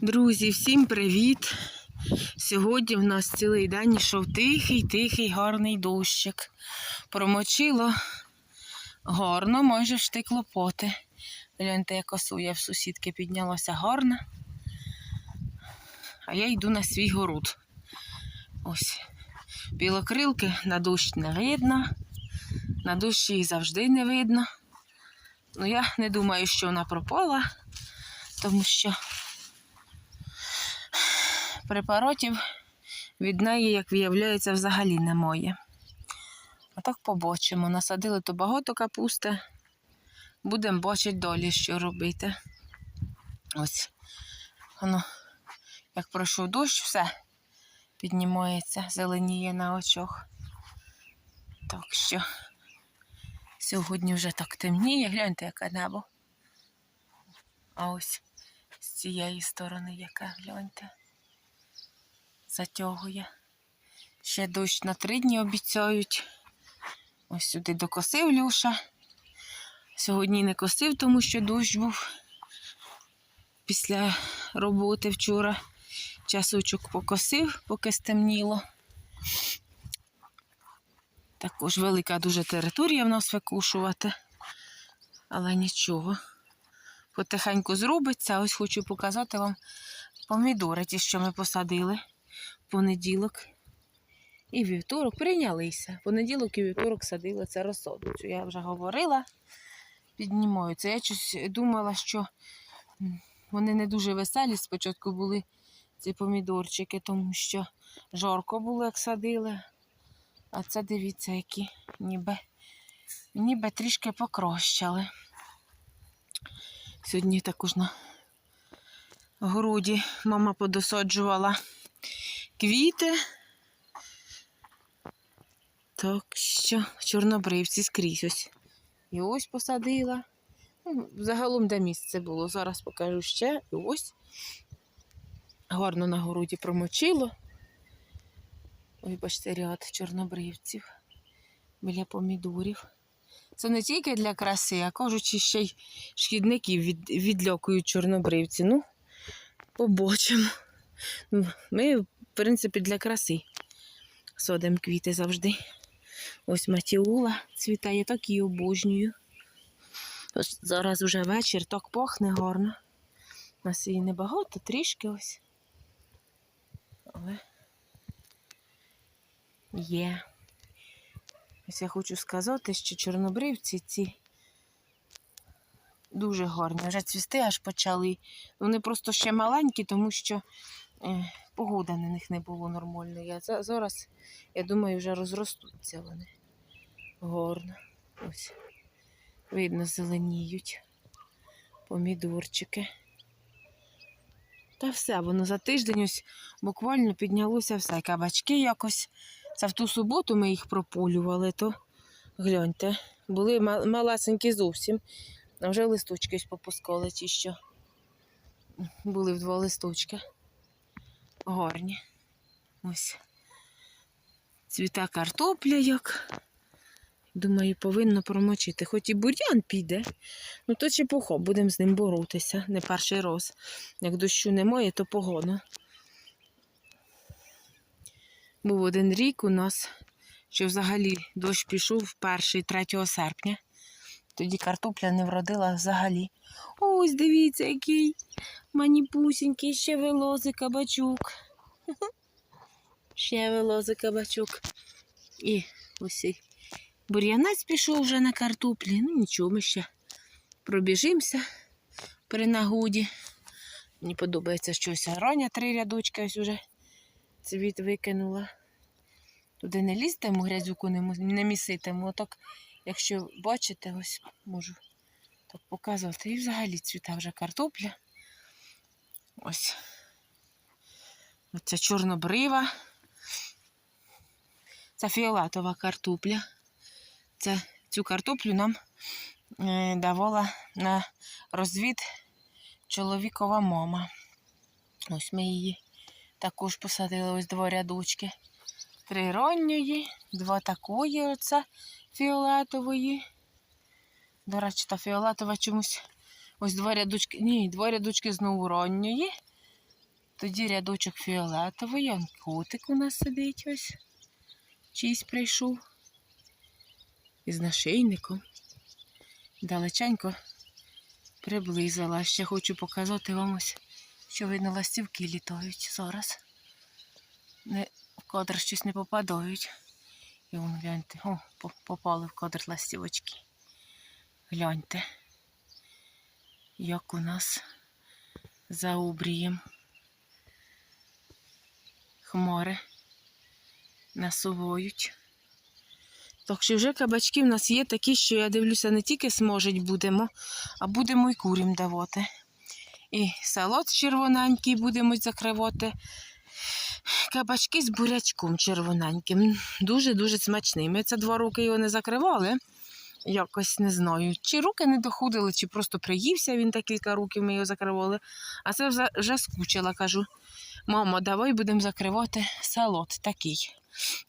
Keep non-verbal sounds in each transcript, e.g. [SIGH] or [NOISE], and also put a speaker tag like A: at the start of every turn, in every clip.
A: Друзі, всім привіт! Сьогодні в нас цілий день йшов тихий, тихий, гарний дощик. Промочило гарно, майже в штикло поти. Гляньте, як осуя в сусідки піднялася гарна. А я йду на свій город. Ось. Білокрилки на дощ не видно. На дощі їх завжди не видно. Ну, я не думаю, що вона пропала, тому що препаратів від неї, як виявляється, взагалі немає. А так побачимо. Насадили то багато капусти. Будемо бачити долі, що робити. Ось. Воно, як пройшов дощ, все піднімається, зеленіє на очах. Так що сьогодні вже так темніє. Гляньте, яке небо. А ось з цієї сторони яке, гляньте затягує. Ще дощ на три дні обіцяють. Ось сюди докосив Люша. Сьогодні не косив, тому що дощ був після роботи вчора. Часочок покосив, поки стемніло. Також велика дуже територія в нас викушувати, але нічого. Потихеньку зробиться. Ось хочу показати вам помідори, ті, що ми посадили понеділок і вівторок прийнялися. Понеділок і вівторок садила це розсаду. Цю Я вже говорила, піднімаються. Я щось думала, що вони не дуже веселі. Спочатку були ці помідорчики, тому що жарко було, як садили. А це дивіться, які ніби, ніби трішки покращали. Сьогодні також на городі мама подосаджувала квіти. Так що чорнобривці скрізь ось. І ось посадила. Ну, Загалом де місце було. Зараз покажу ще. І ось. Гарно на городі промочило. Ой, бачите, ряд чорнобривців біля помідорів. Це не тільки для краси, а кажучи, ще й шкідників від, відлякують чорнобривці. Ну, побачимо. Ну, Ми, принципі, для краси садимо квіти завжди. Ось матіула цвітає, так і обожнюю. Ось зараз вже вечір, так пахне гарно. У нас її небагато, трішки ось. Але є. Ось я хочу сказати, що чорнобривці ці дуже гарні. Вже цвісти аж почали. Вони просто ще маленькі, тому що е, погода на них не було нормальної. А зараз, я думаю, вже розростуться вони. Гарно. Ось. Видно, зеленіють. Помідорчики. Та все, воно за тиждень ось буквально піднялося все. Кабачки якось. Це в ту суботу ми їх прополювали, то гляньте, були малесенькі зовсім. А вже листочки ось попускали ті, що були в два листочки. Гарні. Ось. Цвіта картопля як. Думаю, повинно промочити. Хоч і бур'ян піде, ну то чепуха, будемо з ним боротися. Не перший раз. Як дощу немає, то погано. Був один рік у нас, що взагалі дощ пішов 1-3 серпня. Тоді картопля не вродила взагалі. Ось дивіться, який маніпусінький ще вилози кабачок. [LAUGHS] Ще вилози кабачок. І ось і бур'янець пішов вже на картоплі. Ну нічого, ми ще пробіжимося при нагоді. Мені подобається щось роня три рядочки ось уже цвіт викинула. Туди не лізтиму, грязюку не, міситиму. Отак, якщо бачите, ось можу так показувати. І взагалі цвіта вже картопля. Ось. Оця чорнобрива. Це фіолетова картопля. Це, цю картоплю нам е, давала на розвід чоловікова мама. Ось ми її також посадили ось два рядочки. Три ранньої, два такої оце фіолетової. До речі, та фіолетова чомусь ось два рядочки. Ні, два рядочки знову ранньої. Тоді рядочок фіолетовий, он котик у нас сидить ось. Чийсь прийшов. Із нашийником. Далеченько приблизила. Ще хочу показати вам ось, що видно ластівки літають зараз. Кадр щось не попадають. І вон гляньте, о, попали в кадр ластівочки. Гляньте, як у нас за обрієм хмари насувають. Так що вже кабачки в нас є такі, що я дивлюся, не тільки смажить будемо, а будемо і курям давати. І салат червоненький будемо закривати. Кабачки з бурячком червоненьким. Дуже-дуже смачний. Ми це два роки його не закривали. Якось не знаю, чи руки не доходили, чи просто приївся він та кілька років ми його закривали. А це вже, вже скучила, кажу. Мамо, давай будемо закривати салат такий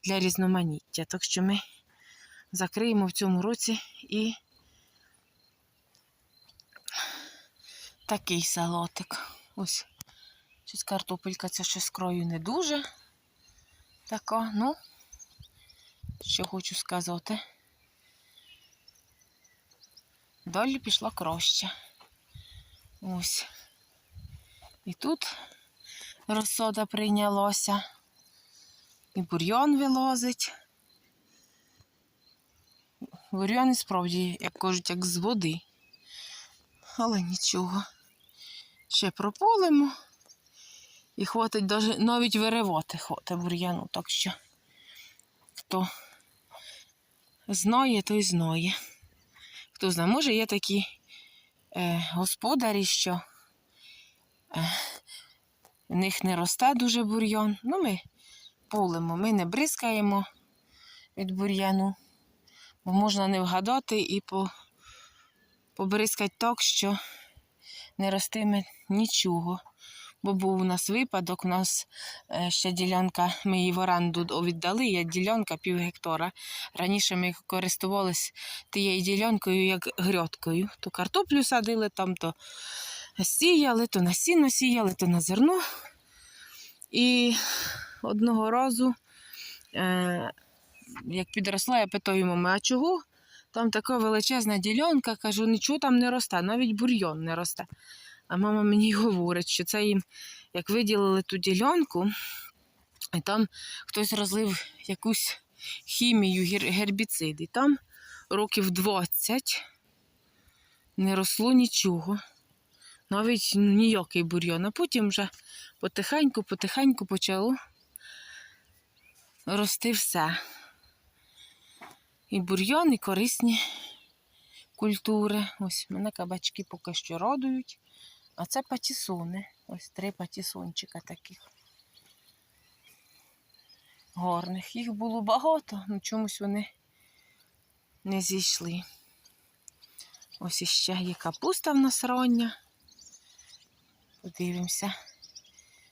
A: для різноманіття. Так що ми закриємо в цьому році і такий салатик. Ось. Щось картопелька це щось крою не дуже. Така, ну, що хочу сказати. Далі пішла краще. Ось. І тут розсода прийнялося. І бур'ян вилазить. Бур'ян і справді, як кажуть, як з води. Але нічого. Ще прополимо. І хватить даже, навіть виривати хватить бур'яну. Так що хто знає, той знає. Хто знає, може є такі е, господарі, що е, в них не росте дуже бур'ян. Ну, ми полимо, ми не бризкаємо від бур'яну, бо можна не вгадати і по, побризкати так, що не ростиме нічого. Бо був у нас випадок, у нас е, ще ділянка, ми її в оренду д- віддали, є ділянка пів гектара. Раніше ми користувалися тією ділянкою як грядкою. То картоплю садили там, то сіяли, то на сіно сіяли, то на зерно. І одного разу, е, як підросла, я питаю мами, а чого? Там така величезна ділянка, кажу, нічого там не росте, навіть бур'йон не росте. А мама мені говорить, що це їм, як виділили ту ділянку, і там хтось розлив якусь хімію, гербіцид. І там років 20 не росло нічого. Навіть ніякий бур'ян. А потім вже потихеньку, потихеньку почало рости все. І бур'ян, і корисні культури. Ось мене кабачки поки що радують. А це патісони. Ось три патісончика таких. Гарних. Їх було багато, але чомусь вони не зійшли. Ось іще є капуста в нас рання. Подивимося.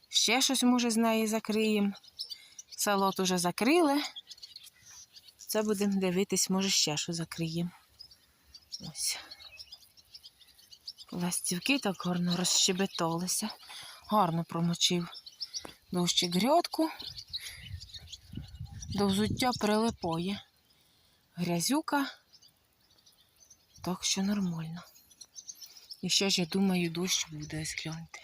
A: Ще щось, може, з неї закриємо. Салат уже закрили. Це будемо дивитись, може, ще що закриємо. Ось. Ластівки так гарно розщебеталися. Гарно промочив дощик грядку. До взуття прилипає. Грязюка. Так що нормально. І ще ж, я думаю, дощ буде, ось гляньте.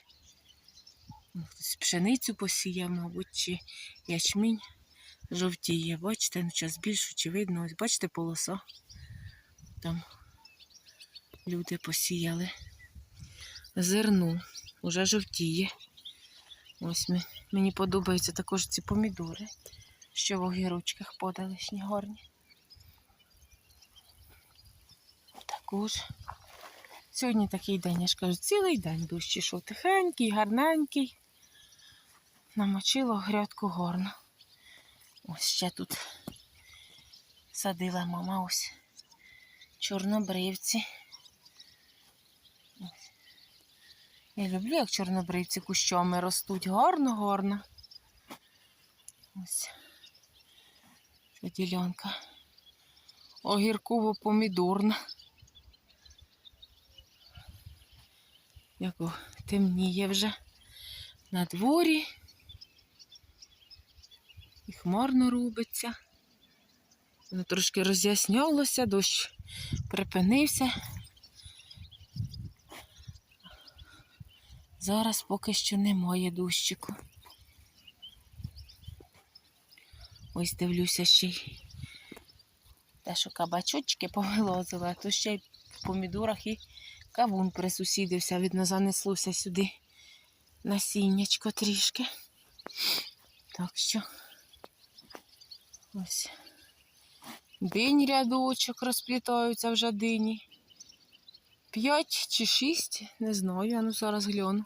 A: Ну, Хтось пшеницю посіяв, мабуть, чи ячмінь жовтіє. Бачите, ну час більш очевидно. Ось бачите полоса. Там люди посіяли зерно, уже жовтіє. Ось мені подобаються також ці помідори, що в огірочках подалишні гарні. Також сьогодні такий день, я ж кажу, цілий день дощ ішов тихенький, гарненький. Намочило грядку гарно. Ось ще тут садила мама ось чорнобривці. Я люблю, як чорнобривці кущами ростуть. Гарно, гарно. Ось. Це ділянка. Огірково-помідорна. Як темніє вже. на дворі. І хмарно робиться. Воно трошки роз'яснялося, дощ припинився. Зараз поки що немає дощику. Ось дивлюся ще й те, що кабачочки повилозили, а то ще й в помідорах і кавун присусідився, видно, занеслося сюди насіннячко трішки. Так що ось динь рядочок розплітаються вже дині. П'ять чи шість, не знаю, а ну зараз гляну.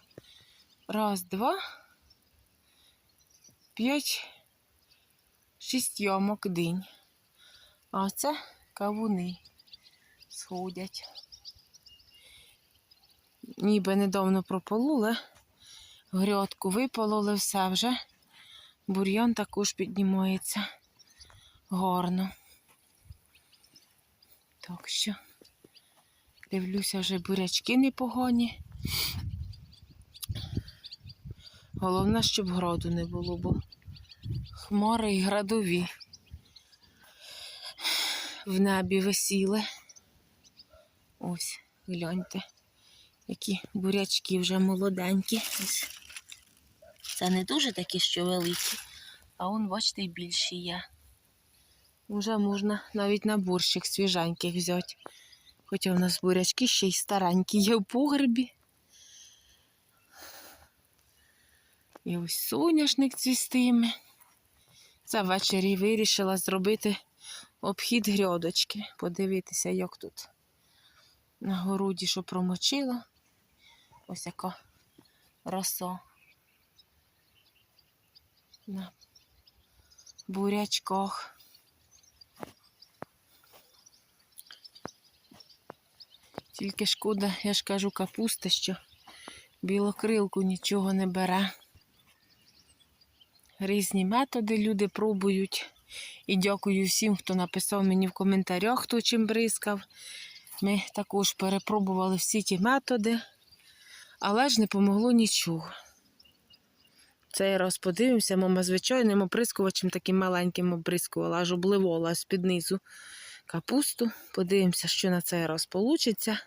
A: Раз, два, п'ять, шість ямок динь. А це кавуни сходять. Ніби недавно пропололи, грядку випололи все вже. Бур'ян також піднімається гарно. Так що дивлюся, вже бурячки непогані. Головне, щоб гроду не було, бо хмари і градові в небі висіли. Ось, гляньте, які бурячки вже молоденькі. Ось. Це не дуже такі, що великі, а он, бачите, і більші є. Вже можна навіть на борщик свіженьких взяти. Хоча у нас бурячки ще й старенькі є в погребі. І ось соняшник цвістиме. Це ввечері вирішила зробити обхід грядочки. Подивитися, як тут на городі, що промочила. Ось яка роса. На бурячках. Тільки шкода, я ж кажу, капуста, що білокрилку нічого не бере. Різні методи люди пробують. І дякую всім, хто написав мені в коментарях, хто чим бризкав. Ми також перепробували всі ті методи, але ж не помогло нічого. Цей раз подивимося, мама звичайним оприскувачем таким маленьким обрискувала, аж обливала з-під низу капусту. Подивимося, що на цей раз вийде.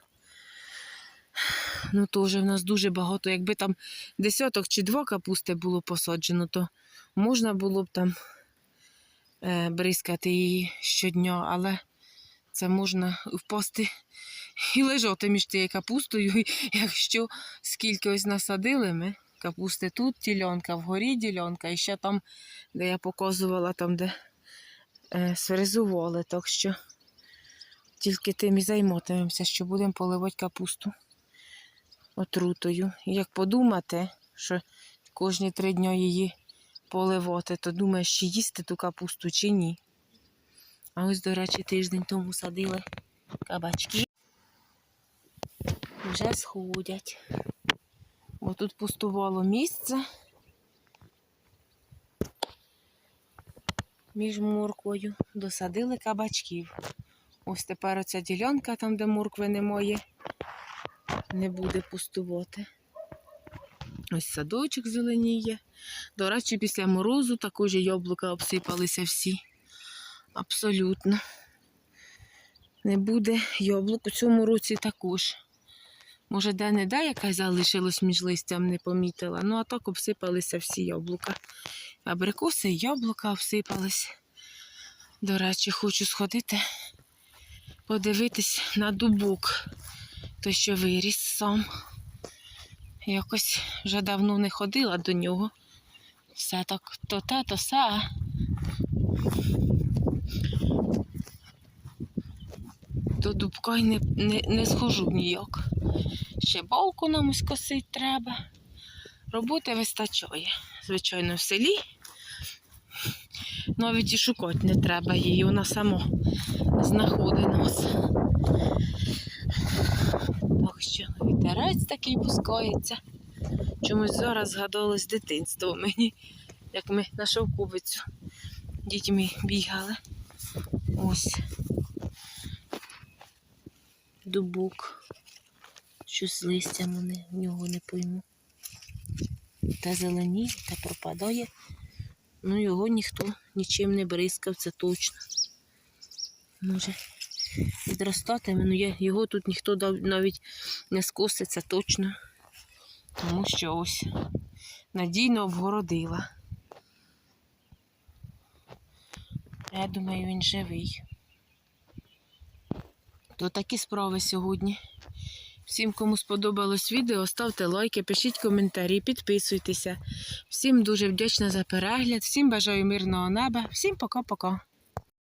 A: Ну, теж в нас дуже багато. Якби там десяток чи два капусти було посаджено, то можна було б там е, бризкати її щодня, але це можна впасти і лежати між тією капустою. Якщо скільки ось насадили ми, капусти тут ділянка, вгорі ділянка, і ще там, де я показувала, там, де сфрезували. Так що тільки тим і займатимемося, що будемо поливати капусту отрутою. І як подумати, що кожні три дні її поливати, то думаєш, чи їсти ту капусту, чи ні. А ось, до речі, тиждень тому садили кабачки. Вже сходять. Бо тут пустувало місце між морквою. Досадили кабачків. Ось тепер оця ділянка, там, де моркви немає, не буде пустувати. Ось садочок зеленіє. До речі, після морозу також яблука обсипалися всі. Абсолютно. Не буде яблук у цьому році також. Може, де-не-де якась залишилась між листям, не помітила. Ну, а так обсипалися всі яблука. Абрикоси і яблука обсипались. До речі, хочу сходити, подивитись на дубок, той, що виріс сам. Якось вже давно не ходила до нього. Все так то те, то все. До дубка й не, не, не схожу ніяк. Ще балку нам ось косить треба. Роботи вистачає. Звичайно, в селі. Навіть і шукати не треба її, вона сама знаходить нас. Так що вітерець такий пускається. Чомусь зараз згадалось дитинство мені, як ми на шовковицю дітьми бігали. Ось. Дубок. Щось з листям в нього не пойму. те зеленіє, те пропадає. Ну, його ніхто нічим не бризкав, це точно. Може, відростатиме, ну я, його тут ніхто навіть не скосить, це точно. Тому що ось надійно обгородила. Я думаю, він живий. То такі справи сьогодні. Всім, кому сподобалось відео, ставте лайки, пишіть коментарі, підписуйтеся. Всім дуже вдячна за перегляд, всім бажаю мирного неба, всім пока-пока.